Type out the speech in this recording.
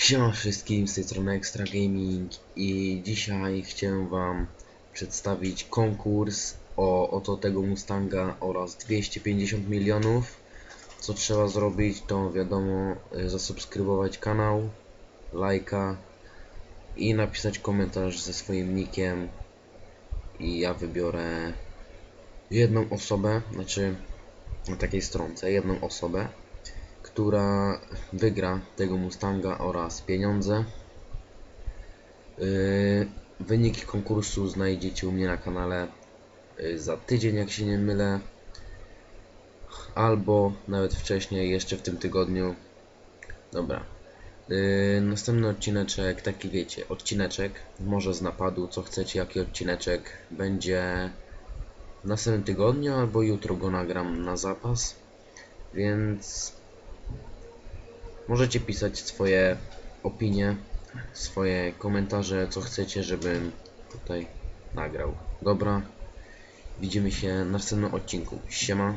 Siema wszystkim, z tej strony Extra Gaming i dzisiaj chciałem wam przedstawić konkurs o oto tego Mustanga oraz 250 milionów. Co trzeba zrobić to wiadomo y, zasubskrybować kanał, lajka i napisać komentarz ze swoim nickiem i ja wybiorę jedną osobę, znaczy na takiej stronce jedną osobę która wygra tego Mustanga oraz pieniądze. Yy, wyniki konkursu znajdziecie u mnie na kanale yy, za tydzień, jak się nie mylę, albo nawet wcześniej, jeszcze w tym tygodniu. Dobra. Yy, następny odcineczek, taki wiecie, odcineczek, może z napadu, co chcecie, jaki odcineczek, będzie w następnym tygodniu, albo jutro go nagram na zapas, więc Możecie pisać swoje opinie, swoje komentarze, co chcecie, żebym tutaj nagrał. Dobra, widzimy się w następnym odcinku. Siema.